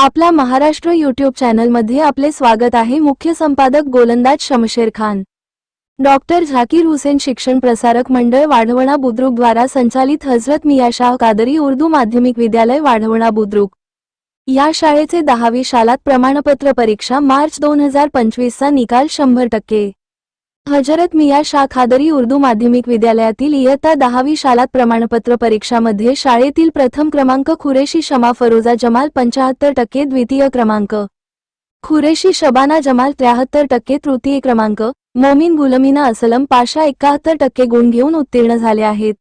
आपला महाराष्ट्र यूट्यूब चॅनलमध्ये आपले स्वागत आहे. मुख्य संपादक गोलंदाज शमशेर खान. डॉक्टर झाकीर हुसेन शिक्षण प्रसारक मंडळ वाढवणा बुद्रुक द्वारा संचालित हजरत मियाशाह कादरी उर्दू माध्यमिक विद्यालय वाढवणा बुद्रुक. या शाळेचे दहावी शालात प्रमाणपत्र परीक्षा मार्च दोन हजार पंचवीसचा निकाल शंभर टक्के. हजरत मिया शाह खादरी उर्दू माध्यमिक विद्यालयातील इयत्ता दहावी शालात प्रमाणपत्र परीक्षामध्ये शाळेतील प्रथम क्रमांक खुरेशी शमा फरोजा जमाल पंचाहत्तर टक्के द्वितीय क्रमांक. खुरेशी शबाना जमाल त्र्याहत्तर टक्के तृतीय क्रमांक. मोमीन गुलमीना असलम पाशा एकाहत्तर टक्के गुण घेऊन उत्तीर्ण झाले आहेत.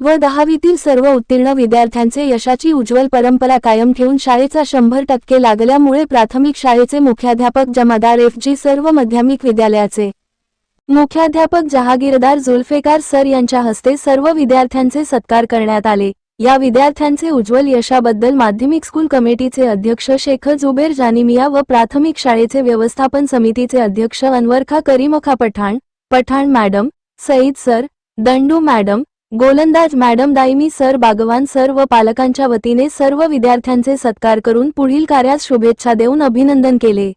व दहावीतील सर्व उत्तीर्ण विद्यार्थ्यांचे यशाची उज्ज्वल परंपरा कायम ठेवून शाळेचा शंभर टक्के लागल्यामुळे प्राथमिक शाळेचे मुख्याध्यापक जमादार एफ जी सर्व माध्यमिक विद्यालयाचे मुख्याध्यापक जहागीरदार जुल्फेकार सर यांच्या हस्ते सर्व विद्यार्थ्यांचे सत्कार करण्यात आले. या विद्यार्थ्यांचे उज्ज्वल यशाबद्दल माध्यमिक स्कूल कमिटीचे अध्यक्ष शेख जुबेर जानिमिया व प्राथमिक शाळेचे व्यवस्थापन समितीचे अध्यक्ष Anwarkha Karimkha Pathan Pathan madam Sayeed sir Dandu madam Golandaz madam Daimi sir Bagwan sir व पालकांच्या वतीने सर्व विद्यार्थ्यांचे सत्कार करून पुढील कार्यास शुभेच्छा देऊन अभिनंदन केले.